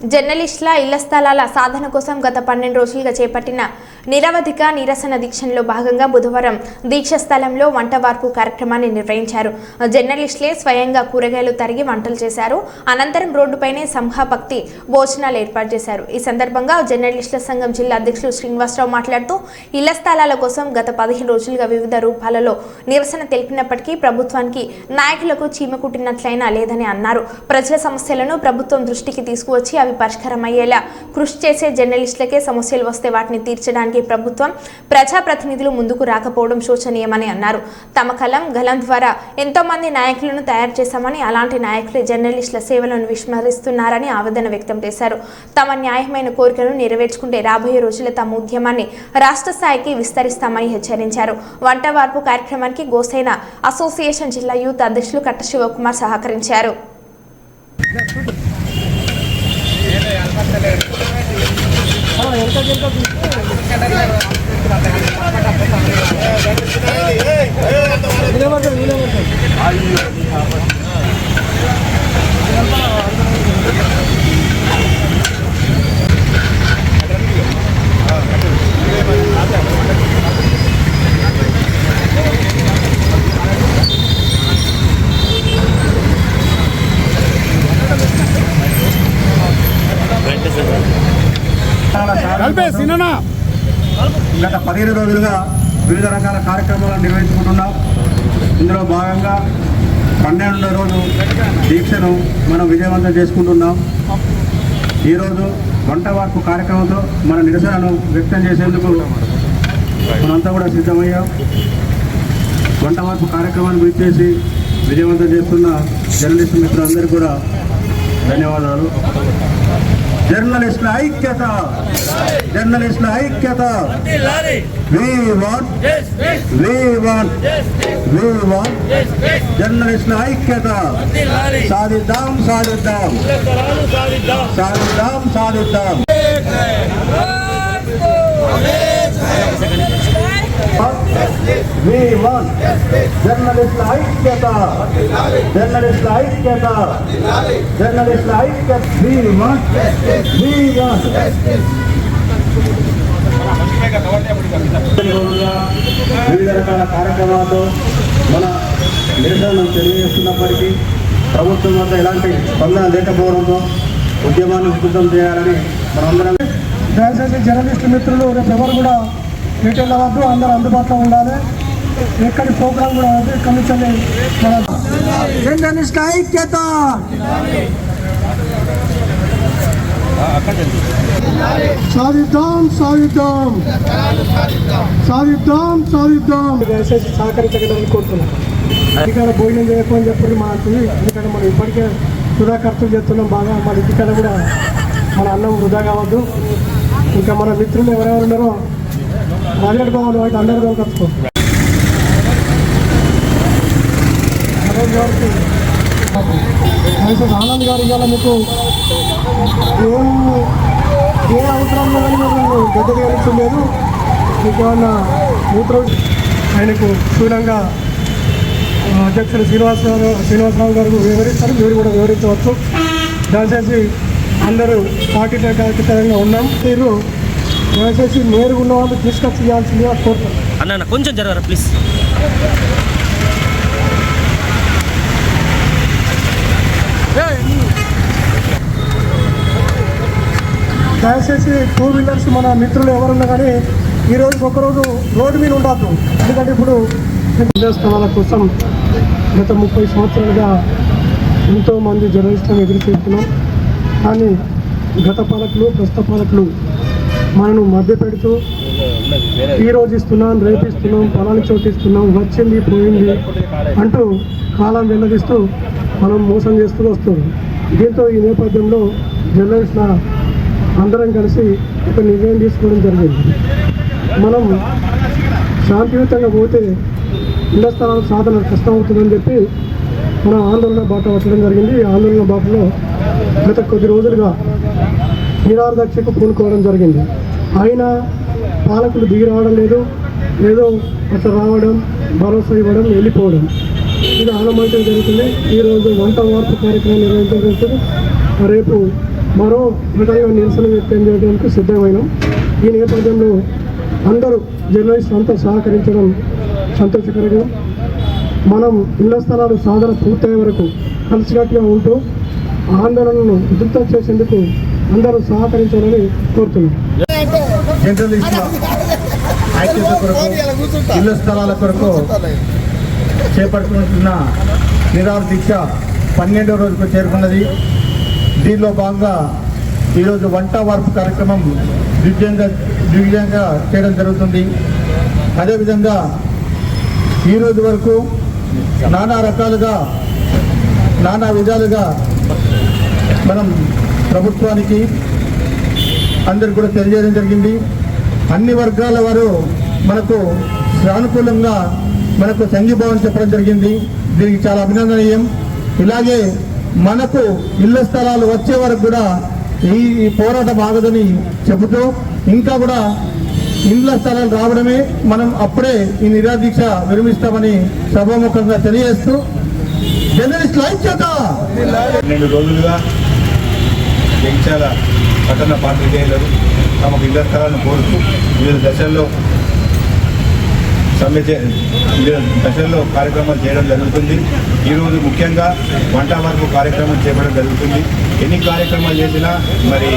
జర్నలిస్టుల ఇళ్ళ స్థలాల సాధన కోసం గత పన్నెండు రోజులుగా చేపట్టిన నిరవధిక నిరసన దీక్షలో భాగంగా బుధవారం దీక్ష స్థలంలో వంట వార్పు కార్యక్రమాన్ని నిర్వహించారు. జర్నలిస్టులే స్వయంగా కూరగాయలు తరిగి వంటలు చేశారు. అనంతరం రోడ్డుపైనే సంఘభక్తి భోజనాలు ఏర్పాటు చేశారు. ఈ సందర్భంగా జర్నలిస్టుల సంఘం జిల్లా అధ్యక్షులు శ్రీనివాసరావు మాట్లాడుతూ ఇళ్ళ స్థలాల కోసం గత పదిహేను రోజులుగా వివిధ రూపాలలో నిరసన తెలిపినప్పటికీ ప్రభుత్వానికి నాయకులకు చీమ కుట్టినట్లయినా లేదని అన్నారు. ప్రజల సమస్యలను ప్రభుత్వం దృష్టికి తీసుకువచ్చి అవి పరిష్కారం అయ్యేలా కృషి చేసే జర్నలిస్టులకే సమస్యలు వస్తే వాటిని తీర్చడానికి ప్రభుత్వం ప్రజాప్రతినిధులు ముందుకు రాకపోవడం శోచనీయమని అన్నారు. తమ కలం గలం ద్వారా ఎంతో మంది నాయకులను తయారు చేశామని అలాంటి నాయకులే జర్నలిస్టుల సేవలను విస్మరిస్తున్నారని ఆవేదన వ్యక్తం చేశారు. తమ న్యాయమైన కోరికలను నెరవేర్చుకుంటే రాబోయే రోజుల్లో తమ ఉద్యమాన్ని రాష్ట్ర స్థాయికి విస్తరిస్తామని హెచ్చరించారు. వంట వార్పు కార్యక్రమానికి గోసైన అసోసియేషన్ జిల్లా యూత్ అధ్యక్షులు కట్ట శివకుమార్ సహకరించారు. నిలబడతాం నిలబడతాం గత పదిహేను రోజులుగా వివిధ రకాల కార్యక్రమాలను నిర్వహించుకుంటున్నాం. ఇందులో భాగంగా పన్నెండో రోజు దీక్షను మనం విజయవంతం చేసుకుంటున్నాం. ఈరోజు వంట వార్పు కార్యక్రమంతో మన నిరసనను వ్యక్తం చేసేందుకు మనంతా కూడా సిద్ధమయ్యాం. వంట వార్పు కార్యక్రమాన్ని విచ్చేసి విజయవంతం చేస్తున్న జర్నలిస్ట్ మిత్రులందరికీ కూడా ధన్యవాదాలు. జర్నలిస్టుల ఐక్యత. జర్నలిస్టుల ఐక్యత. జర్నలిస్టుల ఐక్యత. సాధిద్దాం సాధిద్దాం. సాధిద్దాం సాధిద్దాం వి వాంట్ జర్నలిస్టుల ఐక్యత జర్నలిస్టుల ఐక్యత జర్నలిస్టుల ఐక్యత. వివిధ రకాల కార్యక్రమాలతో మన నిరసనను తెలియజేస్తున్నప్పటికీ ప్రభుత్వం వద్ద ఎలాంటి స్పందన లేకపోవడంతో ఉద్యమాన్ని ఉధృతం చేయాలని మనందరం దయచేసి జర్నలిస్ట్ మిత్రులు రేపు ఎవరు కూడా రిటైల్ వెళ్ళవద్దు అందరూ అందుబాటులో ఉండాలి. ఎక్కడి ప్రోగ్రాం కూడా వద్దు ఇక్కడి జర్నలిస్ట్ ఐక్యత? సాధిద్దాం సాధిద్దాం. సాధిద్దాం సాధిద్దాం. దయచేసి సహకరించగలని కోరుతున్నాం. ఇక్కడ భోజనం చేయకపోని చెప్పి మాకు ఎందుకంటే మనం ఇప్పటికే వృధా ఖర్చులు చేస్తున్నాం బాగా. మన ఇంటికాడ కూడా మన అన్నం వృధా కావద్దు. ఇంకా మన మిత్రులు ఎవరెవరు ఉన్నారో రాజరెడ్డి బాబు అయితే ఆనంద్ గారికి. దయచేసి ఆనంద్ గారు ఇవాళ మీకు ఏం ఏ అవసరం లేదని మీరు గద్ద లేదు మీకు ఏమన్నా మూత్ర ఆయనకు స్థూలంగా అధ్యక్షుడు శ్రీనివాసరావు శ్రీనివాసరావు గారు వివరిస్తారు. మీరు కూడా వివరించవచ్చు. దయచేసి అందరూ పార్టీలో ఖచ్చితంగా ఉన్నాం. మీరు దయచేసి నేరుగా ఉన్న వాళ్ళు తీసుకొచ్చి ఇవ్వాల్సిందిగా కోరుతాం అన్న కొంచెం జరగరా ప్లీజ్ దయచేసి టూ వీలర్స్ మన మిత్రులు ఎవరున్నా కానీ ఈ రోజు ఒకరోజు రోడ్డు మీద ఉండద్దు. ఎందుకంటే ఇప్పుడు స్థలాల కోసం గత ముప్పై సంవత్సరాలుగా ఎంతోమంది జర్నలిస్టులను ఎదురు చూస్తున్నాం. కానీ గత పాలకులు ప్రస్తుత పాలకులు మనను మభ్యపెడుతూ ఈ రోజు ఇస్తున్నాం రేపు ఇస్తున్నాం పొలానికి చోటు ఇస్తున్నాం వచ్చింది పోయింది అంటూ కాలం వెల్లడిస్తూ మనం మోసం చేస్తూ వస్తుంది దీంతో ఈ నేపథ్యంలో జర్నలిస్ట్ అందరం కలిసి ఒక నిర్ణయం తీసుకోవడం జరిగింది. మనం శాంతియుతంగా పోతే ఇళ్ళ స్థలాల సాధన కష్టం అవుతుందని చెప్పి మనం ఆందోళన బాట పట్టడం జరిగింది. ఈ ఆందోళన బాటలో గత కొద్ది రోజులుగా నిరాదక్షకు పూనుకోవడం జరిగింది. అయినా పాలకులు దిగి రావడం లేదు. ఏదో అట్లా రావడం భరోసా ఇవ్వడం వెళ్ళిపోవడం. ఇది ఆనమాటం జరుగుతుంది. ఈరోజు వంట వార్పు కార్యక్రమం నిర్వహించడం జరుగుతుంది రేపు మరో విధంగా నిరసన వ్యక్తం చేయడానికి సిద్ధమైనాం. ఈ నేపథ్యంలో అందరూ జర్నలిస్ట్ అంతా సహకరించడం సంతోషకరంగా మనం ఇళ్ళ స్థలాలు సాధన పూర్తయ్యే వరకు కలిసికట్టుగా ఉంటూ ఆందోళనను ఉధృతం చేసేందుకు అందరూ సహకరించాలని కోరుతున్నాం. జర్నలిస్టుల ఐక్యత కొరకు ఇళ్ళ స్థలాల కొరకు చేపడుతున్న నిరాహార దీక్ష పన్నెండో రోజుకు చేరుకున్నది. దీనిలో భాగంగా ఈరోజు వంట వార్పు కార్యక్రమం దిగ్విజయంగా దిగ్విజయంగా చేయడం జరుగుతుంది. అదేవిధంగా ఈరోజు వరకు నానా రకాలుగా నానా విధాలుగా మనం ప్రభుత్వానికి అందరికి కూడా తెలియజేయడం జరిగింది. అన్ని వర్గాల వారు మనకు సానుకూలంగా మనకు సంఘీభావం చెప్పడం జరిగింది. దీనికి చాలా అభినందనీయం. ఇలాగే మనకు ఇళ్ళ స్థలాలు వచ్చే వరకు కూడా ఈ పోరాటం ఆగదని చెబుతూ ఇంకా కూడా ఇండ్ల స్థలాలు రావడమే మనం అప్పుడే ఈ నిరాదీక్ష విరమిస్తామని సభాముఖంగా తెలియజేస్తూ జర్నలిస్టుల చేత! రెండు రోజులుగా జగిత్యాల పట్టణ పాత్రికేయులు తమకు ఇళ్ళ స్థలాలను కోరుతూ వివిధ దశల్లో సమ్మె చే దశల్లో కార్యక్రమాలు చేయడం జరుగుతుంది. ఈరోజు ముఖ్యంగా వంట వరకు కార్యక్రమం చేపడం జరుగుతుంది. ఎన్ని కార్యక్రమాలు చేసినా మరి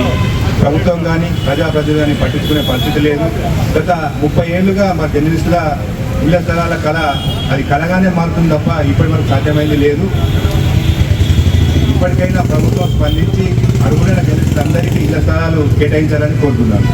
ప్రభుత్వం కానీ ప్రజాప్రతినిధులు కానీ పట్టించుకునే పరిస్థితి లేదు. గత ముప్పై ఏళ్ళుగా మా జర్నలిస్టుల ఇళ్ళ స్థలాల కళ అది కళగానే మారుతుంది తప్ప ఇప్పటి వరకు సాధ్యమైంది లేదు. ఇప్పటికైనా ప్రభుత్వం స్పందించి అర్హులైన జర్నలిస్టులందరికీ ఇళ్ళ స్థలాలు కేటాయించాలని కోరుతున్నాను.